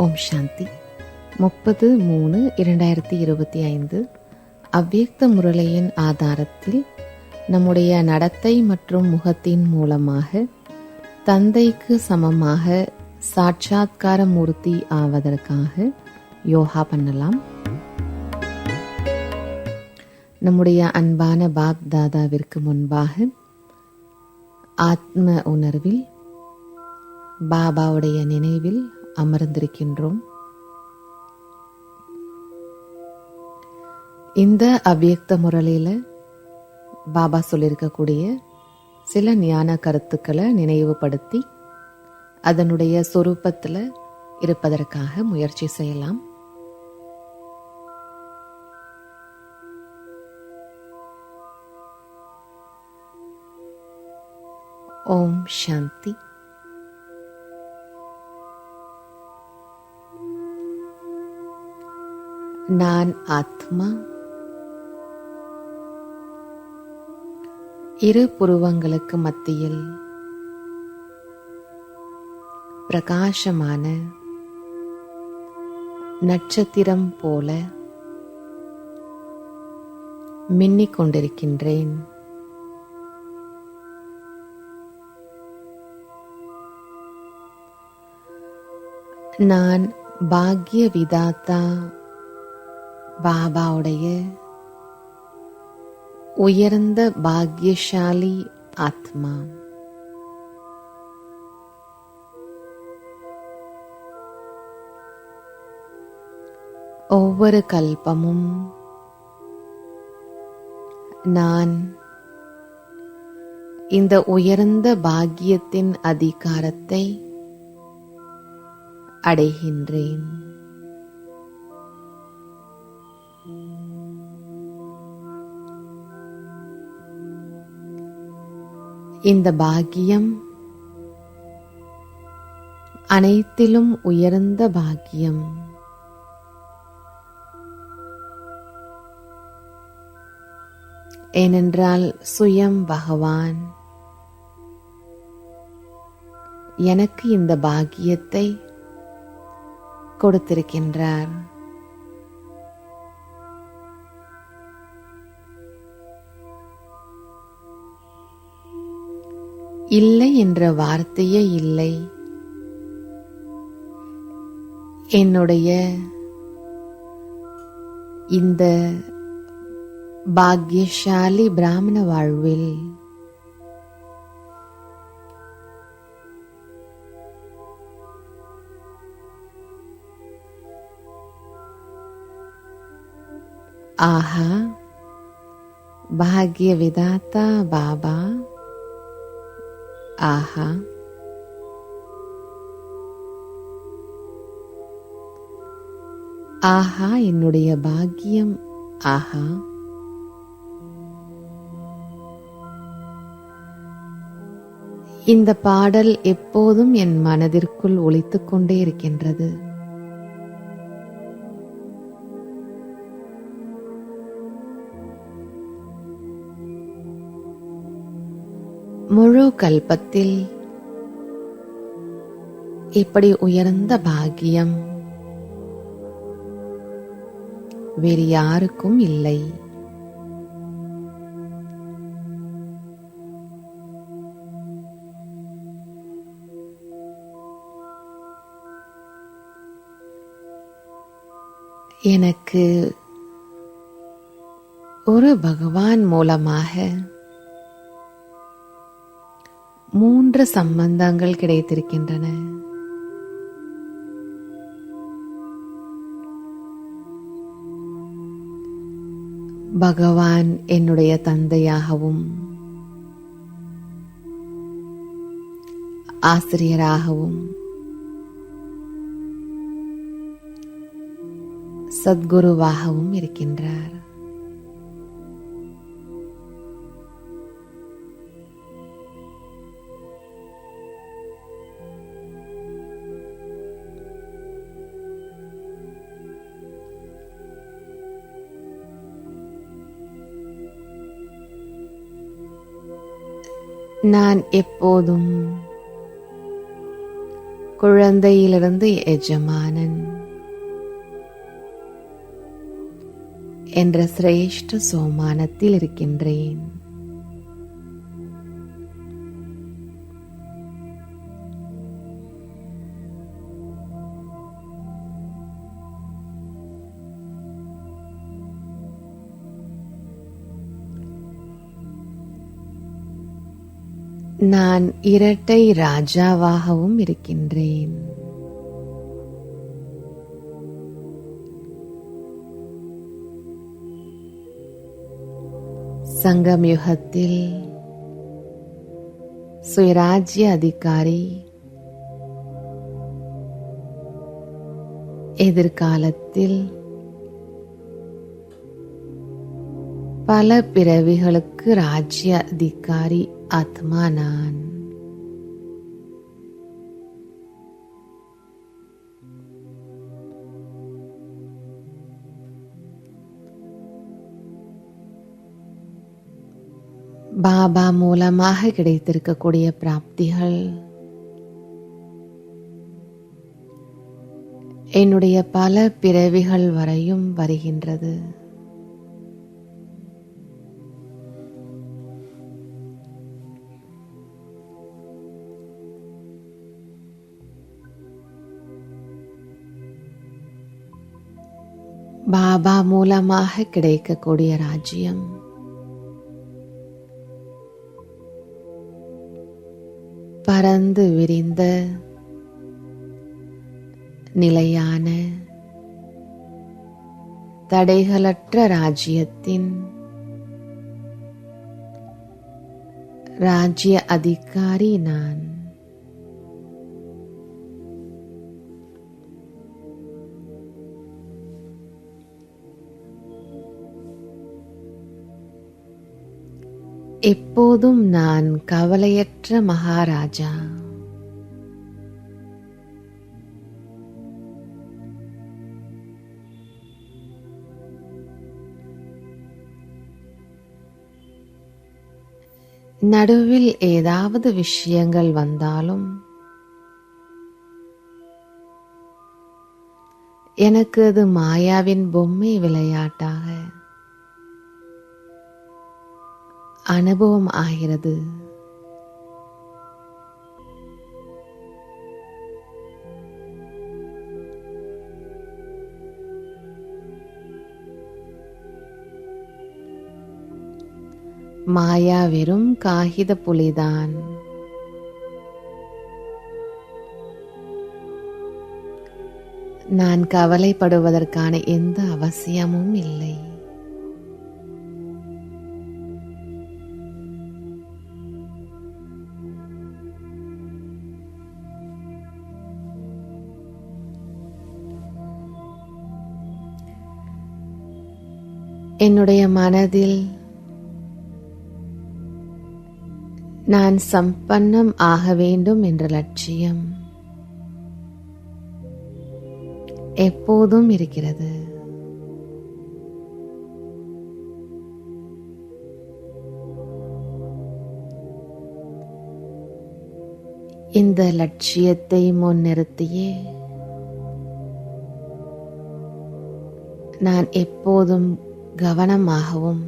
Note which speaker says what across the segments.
Speaker 1: ஓம் சாந்தி. முப்பது மூணு இரண்டாயிரத்தி இருபத்தி ஐந்து. அவ்வியக்த முரளியின் ஆதாரத்தில் நம்முடைய நடத்தை மற்றும் முகத்தின் மூலமாக தந்தைக்கு சமமாக சாட்சாத்கார மூர்த்தி ஆவதற்காக யோகா பண்ணலாம். நம்முடைய அன்பான பாப் தாதாவிற்கு முன்பாக ஆத்ம உணர்வில் பாபாவுடைய நினைவில் அமர்ந்திருக்கின்றோம். இந்த அவ்வியக்த முரளியில் பாபா சொல்லியிருக்கக்கூடிய சில ஞான கருத்துக்களை நினைவுபடுத்தி அதனுடைய சொரூபத்தில் இருப்பதற்காக முயற்சி செய்யலாம். ஓம் சாந்தி. நான் ஆத்மா. இரு புருவங்களுக்கு மத்தியில் பிரகாசமான நட்சத்திரம் போல மின்னிக் கொண்டிருக்கின்றேன். நான் பாக்ய விதாத்தா பாபாவுடைய உயர்ந்த பாக்யசாலி ஆத்மா. ஒவ்வொரு கல்பமும் நான் இந்த உயர்ந்த பாக்கியத்தின் அதிகாரத்தை அடைகின்றேன். இந்த பாக்கியம் அனைத்திலும் உயர்ந்த பாக்கியம். ஏனென்றால் சுயம் பகவான். எனக்கு இந்த பாக்கியத்தை கொடுத்திருக்கின்றார். இல்லை என்ற வார்த்தையே இல்லை. என்னுடைய இந்த பாக்யசாலி பிராமண வாழ்வில் ஆஹா பாக்ய விதாத்தா பாபா ஆஹா ஆஹா என்னுடைய பாக்கியம். ஆஹா இந்த பாடல் எப்போதும் என் மனதிற்குள் ஒலித்துக் கொண்டே இருக்கின்றது. கல்பத்தில் இப்படி உயர்ந்த பாக்கியம் வேறு யாருக்கும் இல்லை. எனக்கு ஒரு பகவான் மூலமாக மூன்று சம்பந்தங்கள் கிடைத்திருக்கின்றன. பகவான் என்னுடைய தந்தையாகவும் ஆசிரியராகவும் சத்குருவாகவும் இருக்கின்றார். நான் எப்போதும் குழந்தையிலிருந்து எஜமானன் என்ற சிரேஷ்ட சோமானத்தில் இருக்கின்றேன். நான் இரட்டை ராஜாவாகவும் இருக்கின்றேன். சங்கம் யுகத்தில் சுயராஜ்ய அதிகாரி எதிர்காலத்தில் பல பிறவிகளுக்கு ராஜ்ய அதிகாரி ஆத்மா நான் பாபா மூலமாக கிடைத்திருக்கக்கூடிய பிராப்திகள். என்னுடைய பல பிறவிகள் வரையும் வருகின்றது. பாபா மூலமாக கிடைக்கக்கூடிய ராஜ்யம். பறந்து விரிந்த நிலையான தடைகளற்ற ராஜ்யத்தின் ராஜ்ய அதிகாரி நான். எப்போதும் நான் கவலையற்ற மகாராஜா. நடுவில் ஏதாவது விஷயங்கள் வந்தாலும் எனக்கு அது மாயாவின் பொம்மை விளையாட்டாக. அனுபவம் ஆகிறது. மாயா வெறும் காகித புலிதான். நான் கவலைப்படுவதற்கான எந்த அவசியமும் இல்லை. என்னுடைய மனதில் நான் சம்பன்னம் ஆக வேண்டும் என்ற லட்சியம் எப்போதும் இருக்கிறது. இந்த லட்சியத்தை முன்னிறுத்தியே நான் எப்போதும் கவனமாகவும்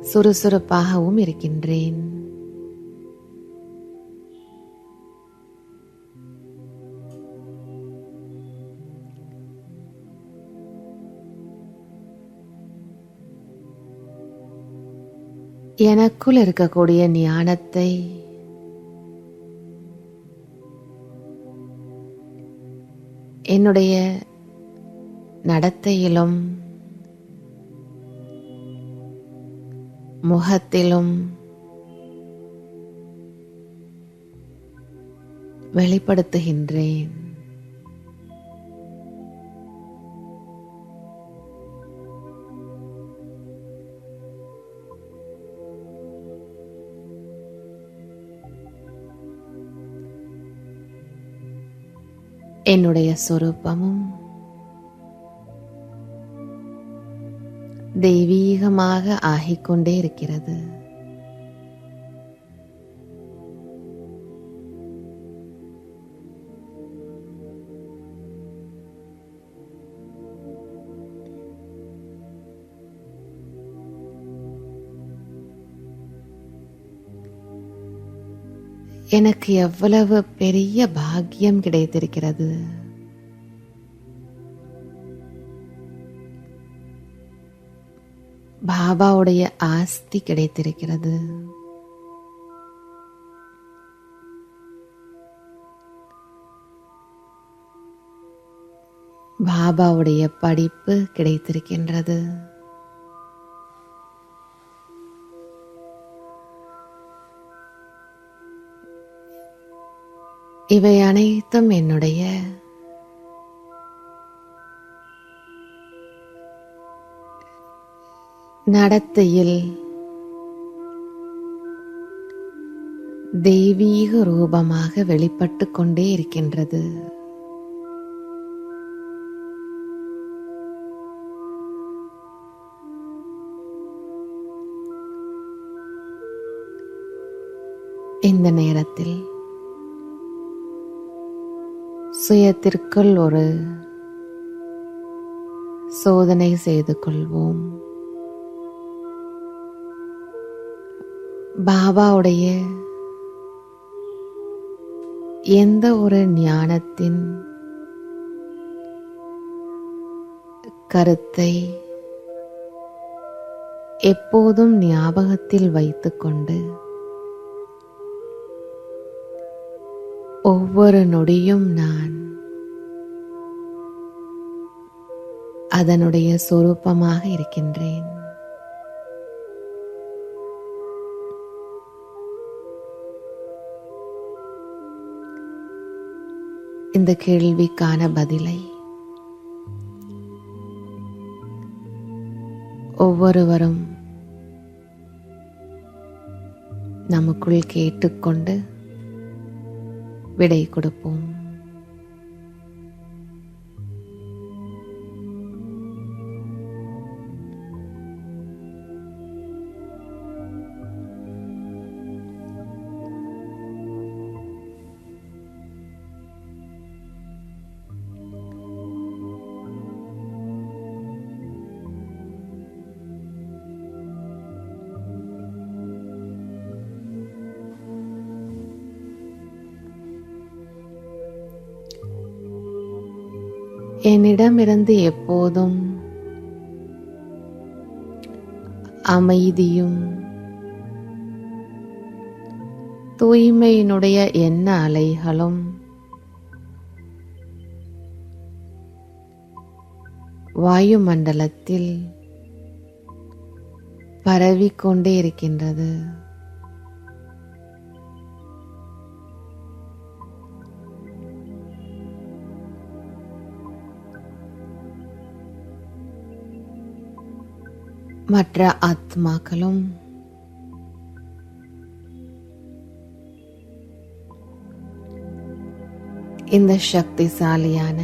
Speaker 1: சுறுசுறுப்பாகவும் இருக்கின்றேன். எனக்குள் இருக்கக்கூடிய ஞானத்தை என்னுடைய நடத்தையிலும் முகத்திலும் வெளிப்படுத்துகின்றேன். என்னுடைய சொரூபமும் தெய்வீகமாக ஆகிக்கொண்டே இருக்கிறது. எனக்கு எவ்வளவு பெரிய பாக்கியம் கிடைத்திருக்கிறது. பாபாவுடைய ஆஸ்தி கிடைத்திருக்கிறது. பாபாவுடைய படிப்பு கிடைத்திருக்கின்றது. இவை அனைத்தும் என்னுடைய நடத்தையில் தெய்வீக ரூபமாக வெளிப்பட்டு கொண்டே இருக்கின்றது இந்த நேரத்தில் சுயத்திற்குள் ஒரு சோதனை செய்து கொள்வோம் பாபாவுடைய எந்த ஒரு ஞானத்தின் கருத்தை எப்போதும் ஞாபகத்தில் வைத்துக்கொண்டு ஒவ்வொரு நொடியும் நான் அதனுடைய சொரூபமாக இருக்கின்றேன். இந்த கேள்விக்கான பதிலை. ஒவ்வொருவரும் நமக்குள் கேட்டுக்கொண்டு விடை கொடுப்போம். என்னிடமிருந்து எப்போதும் அமைதியும் தூய்மையினுடைய எண்ண அலைகளும் வாயுமண்டலத்தில் பரவிக்கொண்டே இருக்கின்றது. மற்ற ஆத்மாக்களும். இந்த சக்திசாலியான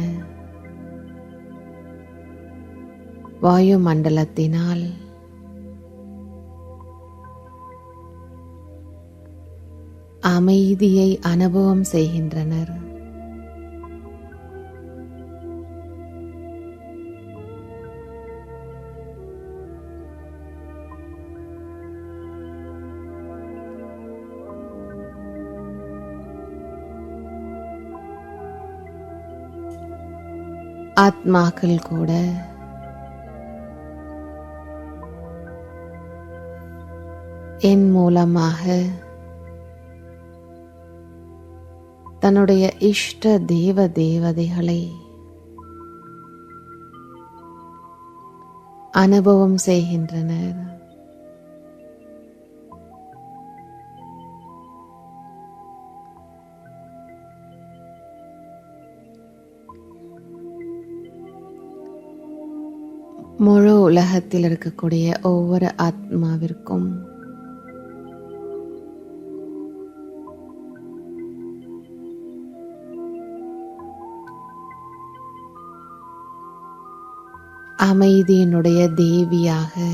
Speaker 1: வாயுமண்டலத்தினால் அமைதியை அனுபவம் செய்கின்றனர். ஆத்மாக்கள் கூட. என் மூலமாக தன்னுடைய இஷ்ட தேவ தேவதைகளை அனுபவம் செய்கின்றனர். முழு உலகத்தில் இருக்கக்கூடிய ஒவ்வொரு ஆத்மாவிற்கும். அமைதியினுடைய தேவியாக.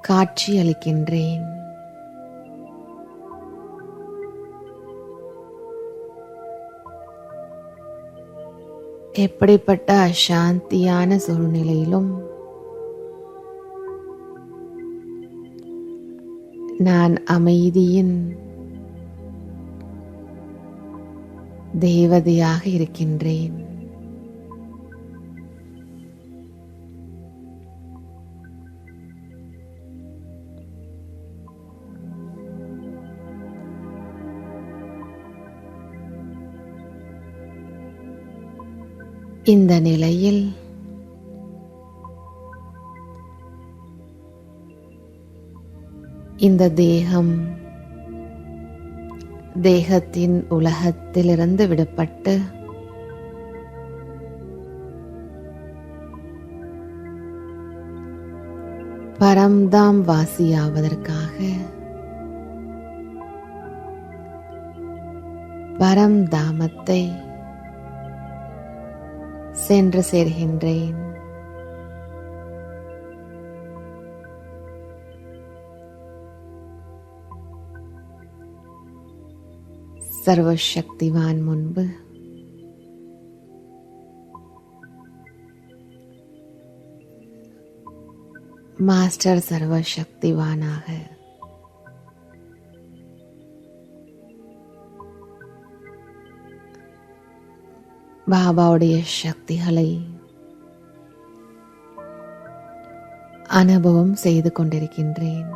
Speaker 1: காட்சி அளிக்கின்றேன். எப்படிப்பட்ட அசாந்தியான சூழ்நிலையிலும்
Speaker 2: நான் அமைதியின் தேவதையாக இருக்கின்றேன். இந்த நிலையில். இந்த தேகம் தேகத்தின் உலகத்திலிருந்து விடுபட்டு பரம்தாம் வாசியாவதற்காக பரம்தாமத்தை சென்று சேர்கின்றேன். सर्वशक्तिवान मुनब मास्टर सर्वशक्तिवान आ गया பாபாவுடைய சக்திகளை அனுபவம் செய்து கொண்டிருக்கின்றேன்.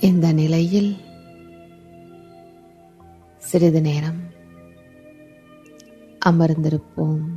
Speaker 2: இந்த நிலையில் சிறிது நேரம் அமர்ந்திருப்போம்.